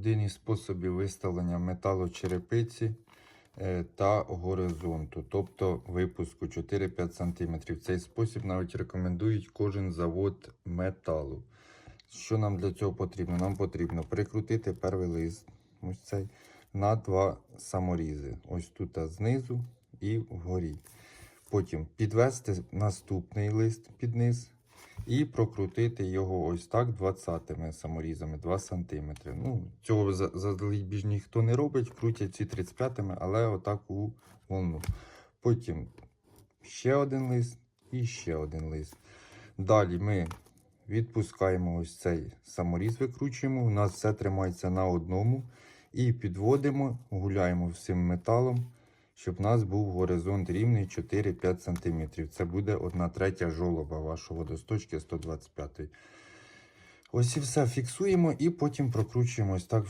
один із способів виставлення металочерепиці е, та горизонту, тобто випуску 4-5 см. Цей спосіб навіть рекомендують кожен завод металу. Що нам для цього потрібно? Нам потрібно прикрутити перший лист ось цей, на два саморізи. Ось тут знизу і вгорі. Потім підвести наступний лист під низ і прокрутити його ось так 20 саморізами 2 см. Ну, цього за- заздалегідь ніхто не робить, крутять ці 35 але отак у волну. Потім ще один лист і ще один лист. Далі ми відпускаємо ось цей саморіз, викручуємо. У нас все тримається на одному. І підводимо, гуляємо всім металом, щоб у нас був горизонт рівний 4-5 см. Це буде 1 третя жолоба вашого водосточки 125. Ось і все фіксуємо і потім прокручуємо ось так